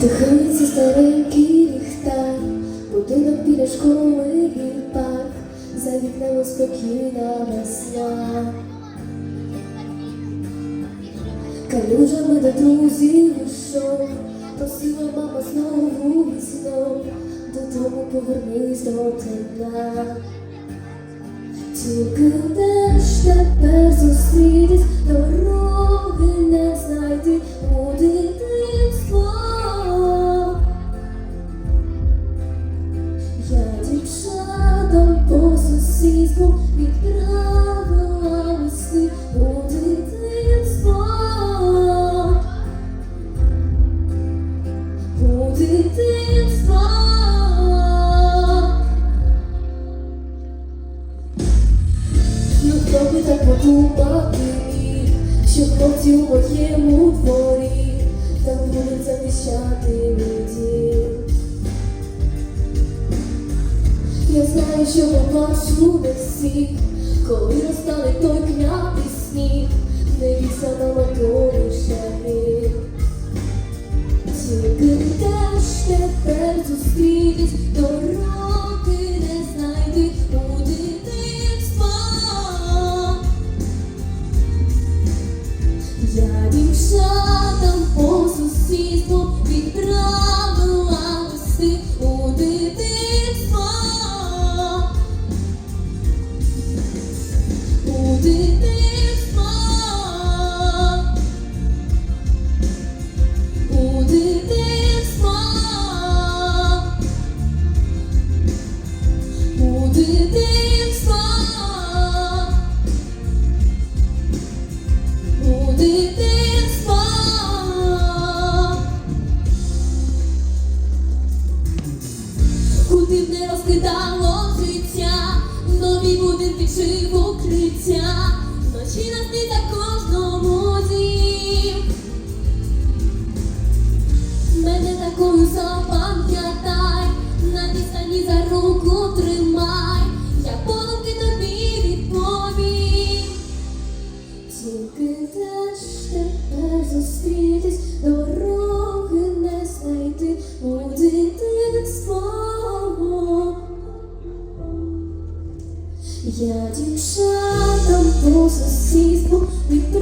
де храниться старенький ліхтар, будинок біля школи і парк, за вікнами спокійна весна. Калюжами до друзів ішов, просила мама знову і знов, додому повернись до тепла. Тільки теж тепер зустрітись. Ну так подумати що хлопці у моєму дворі там будуть захищати мій. Я знаю, що побачу не всіх, коли настане той клятий сніг, не віса на мотори Я дівчатам не розкидало життя, нові будинки чи укриття, ночі насниться кожному дім. Мене такою запам'ятай, на дістані за руку тримай, я подумки тобі відповім. Тільки де ж тепер зустрітись, дороги Я дівчатам по сусідству від